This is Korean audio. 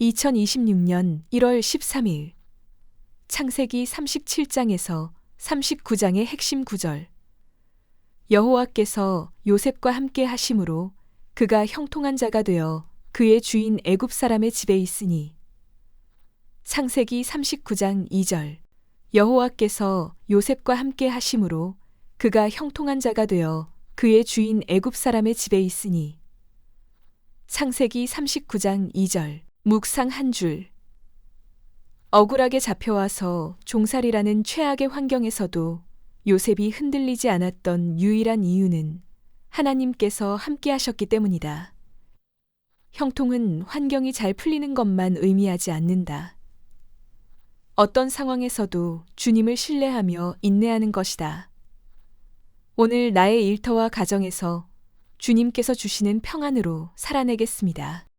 2026년 1월 13일. 창세기 37장에서 39장의 핵심 구절. 여호와께서 요셉과 함께 하심으로 그가 형통한 자가 되어 그의 주인 애굽 사람의 집에 있으니. 창세기 39장 2절. 여호와께서 요셉과 함께 하심으로 그가 형통한 자가 되어 그의 주인 애굽 사람의 집에 있으니. 창세기 39장 2절 묵상 한 줄. 억울하게 잡혀와서 종살이라는 최악의 환경에서도 요셉이 흔들리지 않았던 유일한 이유는 하나님께서 함께 하셨기 때문이다. 형통은 환경이 잘 풀리는 것만 의미하지 않는다. 어떤 상황에서도 주님을 신뢰하며 인내하는 것이다. 오늘 나의 일터와 가정에서 주님께서 주시는 평안으로 살아내겠습니다.